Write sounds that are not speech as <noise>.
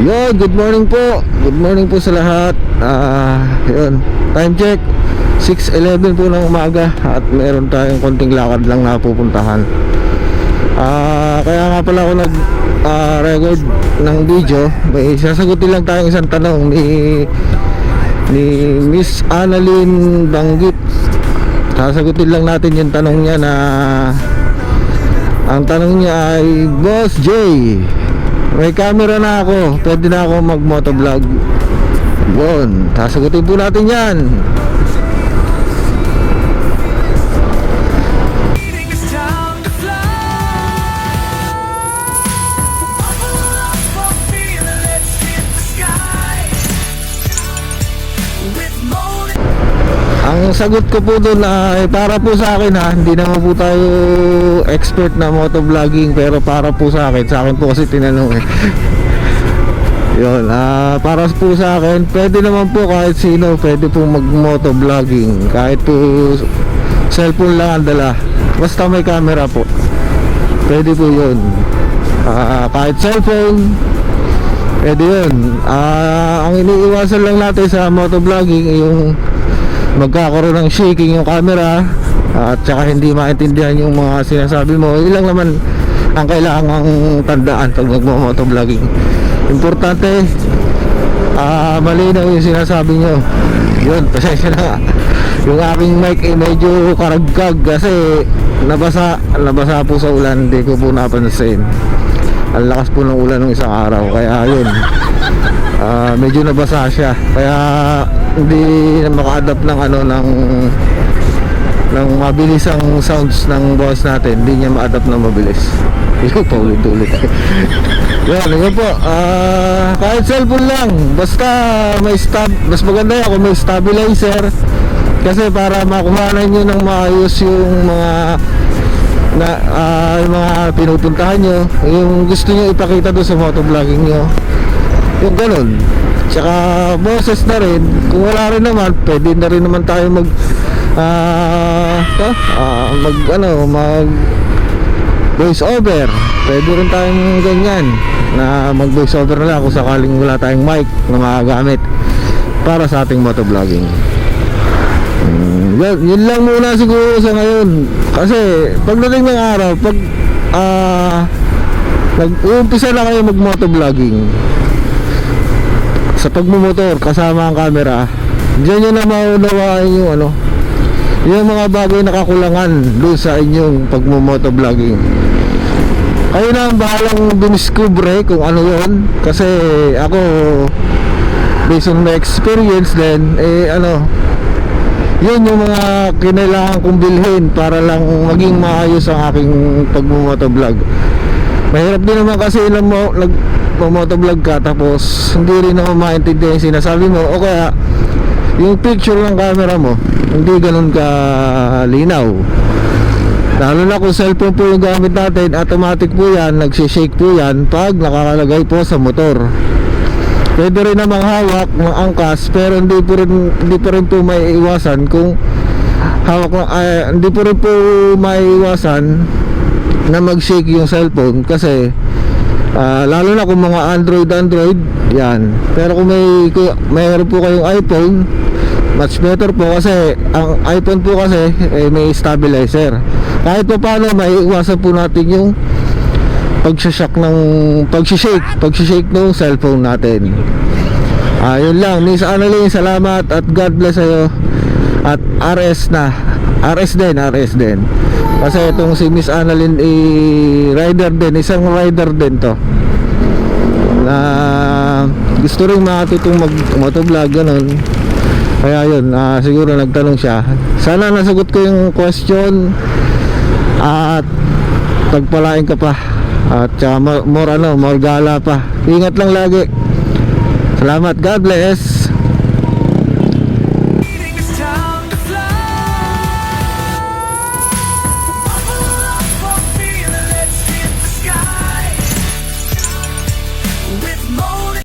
Yo, good morning po. Good morning po sa lahat. Ah, yun. Time check. 6.11 po ng umaga at meron tayong konting lakad lang na pupuntahan. Ah, kaya nga pala ako nag ah, record ng video. May sasagutin lang tayong isang tanong ni ni Miss Annalyn Banggit. Sasagutin lang natin yung tanong niya na ang tanong niya ay Boss J May camera na ako. Pwede na ako mag motovlog Yun Sasagutin po natin yan Ang sagot ko po doon ay para po sa akin ha Hindi naman po tayo expert na motovlogging Pero para po sa akin Sa akin po kasi tinanong eh. <laughs> Yun, ah, para po sa akin Pwede naman po kahit sino Pwede po mag motovlogging Kahit po cellphone lang ang dala Basta may camera po. Pwede po yun. Ah, Kahit cellphone Pwede yun. Ah, Ang iniiwasan lang natin sa motovlogging Yung magkakaroon ng shaking yung camera at saka hindi maintindihan yung mga sinasabi mo. Ilang naman ang kailangang tandaan pag magmo-motovlogging. Importante ah malinaw yung sinasabi nyo. Yun pasensya na yung aking mic ay medyo karagkag kasi nabasa nabasa po sa ulan hindi ko po napansin ang lakas po ng ulan ng isang araw kaya yun. Ah, medyo nabasa siya. Kaya hindi na maka-adapt ng ano ng ng mabilisang sounds ng boss natin. Hindi niya ma-adapt ng mabilis. <laughs> Yun pa ulit-ulit <laughs> yan yun po. Ah, kahit cellphone lang basta may stab mas maganda yan kung may stabilizer. Kasi para makuhanan nyo ng maayos yung mga na ah, yung mga pinupuntahan nyo yung gusto nyo ipakita doon sa motovlogging nyo. Yung ganun. Tsaka boses na rin. Kung wala rin naman pwede na rin naman tayo mag ah to, ah, mag ano mag voice over. Pwede rin tayong ganyan na mag voice over na lang kung sakaling wala tayong mic na magagamit para sa ating motovlogging Mm, yun, lang muna siguro sa ngayon. Kasi pagdating ng araw pag ah nag-uumpisa na kayo mag motovlogging sa pagmumotor kasama ang camera diyan nyo na maunawaan yung ano yung mga bagay na kakulangan doon sa inyong pagmumotovlogging. Kayo na ang bahalang diniscover kung ano yon kasi ako based on my experience din eh ano yun yung mga kinailangan kong bilhin para lang maging maayos ang aking pagmumotovlog mahirap din naman kasi na mo nag motovlog ka tapos hindi rin naman maintindihan yung sinasabi mo. O kaya yung picture ng camera mo hindi ganun ka linaw lalo na kung cellphone po yung gamit natin automatic po yan nagsishake po yan pag nakakalagay po sa motor pwede rin namang hawak ng angkas pero hindi po rin, hindi po rin po may iwasan kung hawak ng, ay, hindi po rin po may iwasan na mag-shake yung cellphone kasi ah, lalo na kung mga Android Android yan. Pero kung may mayroon po kayong iPhone much better po kasi ang iPhone po kasi eh, may stabilizer. Kahit pa paano may iwasan po natin yung pagsashock ng pagsishake pagsishake ng cellphone natin. Ayun lang Miss Annalyn salamat at God bless sa'yo. At RS na. RS din RS din. Kasi itong si Miss Annalyn eh, rider din isang rider din to. Na gusto rin makatutong mag motovlog ganun. Kaya yun ah, siguro nagtanong siya. Sana nasagot ko yung question at pagpalain ka pa at saka more, more ano more gala pa. Ingat lang lagi. Salamat. God bless